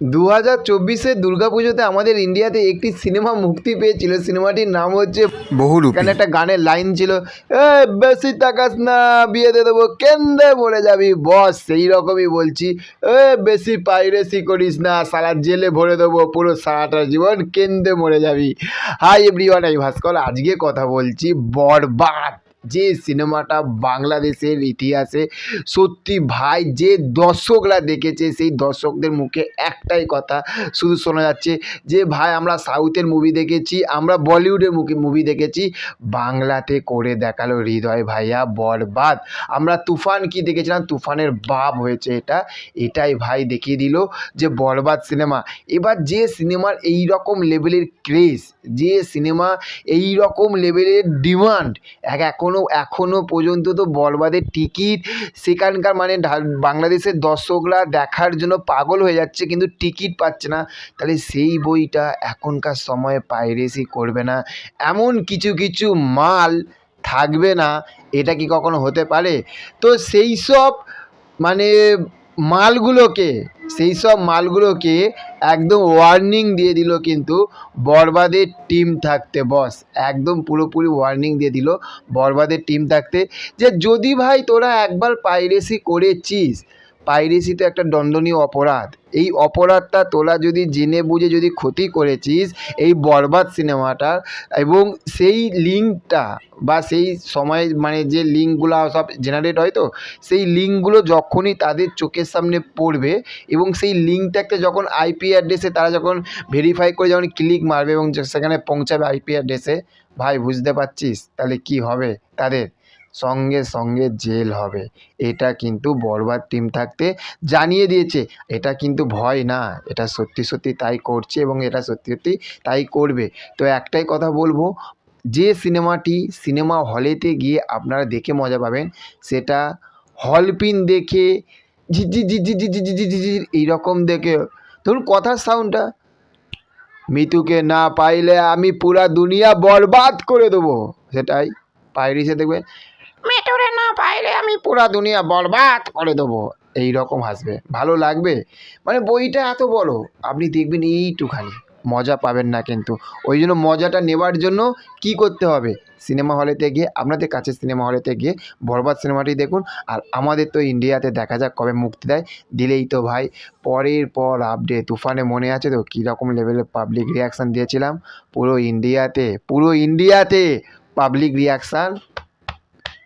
দু হাজার চব্বিশে দুর্গাপুজোতে আমাদের ইন্ডিয়াতে একটি সিনেমা মুক্তি পেয়েছিল। সিনেমাটির নাম হচ্ছে বহুরূপী। এখানে একটা গানের লাইন ছিল এ বেশি তাকাস না বিয়ে দিয়ে দেবো কেন্দ্রে মরে যাবি বস সেই রকমই বলছি। এ বেশি পাইরেসি করিস না সারা জেলে ভরে দেবো পুরো সারাটা জীবন কেন্দ্রে মরে যাবি। হাই এভরিওয়ান এই ভাস্কর আজকে কথা বলছি বরবাদ। যে সিনেমাটা বাংলাদেশের ইতিহাসে সত্যি ভাই যে দর্শকরা দেখেছে, সেই দর্শকদের মুখে একটাই কথা শুধু শোনা যাচ্ছে যে, ভাই, আমরা সাউথের মুভি দেখেছি, আমরা বলিউডের মুখে মুভি দেখেছি। বাংলাতে করে দেখাল হৃদয় ভাইয়া বরবাদ। আমরা তুফান কি দেখেছিলাম? তুফানের বাপ হয়েছে এটা। এটাই ভাই দেখিয়ে দিল যে, বরবাদ সিনেমা। এবার যে সিনেমার এই রকম লেভেলের ক্রেজ যে সিনেমা এই রকম লেভেলের ডিমান্ড এক এখনও এখনও এখনও পর্যন্ত তো বলবাদের টিকিট সেখানকার মানে বাংলাদেশের দর্শকরা দেখার জন্য পাগল হয়ে যাচ্ছে, কিন্তু টিকিট পাচ্ছে না। তাহলে সেই বইটা এখনকার সময়ে পাইরেসি করবে না। এমন কিছু কিছু মাল থাকবে না, এটা কি কখনো হতে পারে? তো সেই সব মানে মালগুলোকে, সেই সব মালগুলোকে একদম ওয়ার্নিং দিয়ে দিল কিন্তু বরবাদের টিম থাকতে বস একদম পুরোপুরি ওয়ার্নিং দিয়ে দিল বরবাদের টিম থাকতে যে, যদি ভাই তোরা একবার পাইরেসি করেছিস পাইরেসি তো একটা দণ্ডনীয় অপরাধ। এই অপরাধটা তোলা যদি জেনে বুঝে যদি ক্ষতি করেছিস এই বরবাদ সিনেমাটার এবং সেই লিঙ্কটা বা সেই সময় মানে যে লিঙ্কগুলো সব জেনারেট হয় তো, সেই লিঙ্কগুলো যখনই তাদের চোখের সামনে পড়বে এবং সেই লিঙ্কটাকে যখন আইপি অ্যাড্রেসে তারা যখন ভেরিফাই করে যখন ক্লিক মারবে এবং সেখানে পৌঁছাবে আইপি অ্যাড্রেসে ভাই বুঝতে পারছিস তাহলে কি হবে তাদের? সঙ্গে সঙ্গে জেল হবে এটা কিন্তু বরবাদ টিম থাকতে জানিয়ে দিয়েছে এটা কিন্তু ভয় না এটা সত্যি সত্যি তাই করছে এবং এটা সত্যি সত্যি তাই করবে তো একটাই কথা বলব যে সিনেমাটি সিনেমা হলেতে গিয়ে আপনারা দেখে মজা পাবেন সেটা হলপিন দেখে ঝিঝি ঝিঝি এইরকম দেখে ধরুন কথার সাউন্ডটা মিতুকে না পাইলে আমি পুরা দুনিয়া বরবাদ করে দেবো সেটাই পাইরিসে দেখবেন মিতুরে না পাইলে আমি পুরা দুনিয়া বরবাদ করে দেবো। এই রকম হাসবে। ভালো লাগবে? মানে বইটা এত বড়, আপনি দেখবেন এইটুখানি। মজা পাবেন না কিন্তু। ওই জন্য মজাটা নেবার জন্য কি করতে হবে? সিনেমা হলেতে গিয়ে, আপনাদের কাছে সিনেমা হলেতে গিয়ে বরবাদ সিনেমাটি দেখুন। আর আমাদের তো ইন্ডিয়াতে দেখা যাক কবে মুক্তি দেয়। দিলেই তো ভাই, পরের পর আপডেট তুফানে মনে আছে তো? কীরকম লেভেলের পাবলিক রিয়াকশান দিয়েছিলাম? পুরো ইন্ডিয়াতে পুরো ইন্ডিয়াতে পাবলিক রিয়াকশান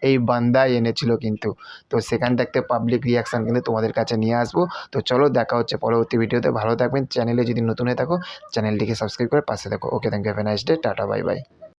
এই বান্দায় এনেছিল কিন্তু। তো সেখান থেকে পাবলিক রিয়াকশান কিন্তু তোমাদের কাছে নিয়ে আসব। তো চলো দেখা হচ্ছে পরবর্তী ভিডিওতে। ভালো থাকবেন। চ্যানেলে যদি নতুন হয়ে থাকো, চ্যানেলটিকে সাবস্ক্রাইব করে পাশে থাকো। Okay thank you have day tata bye bye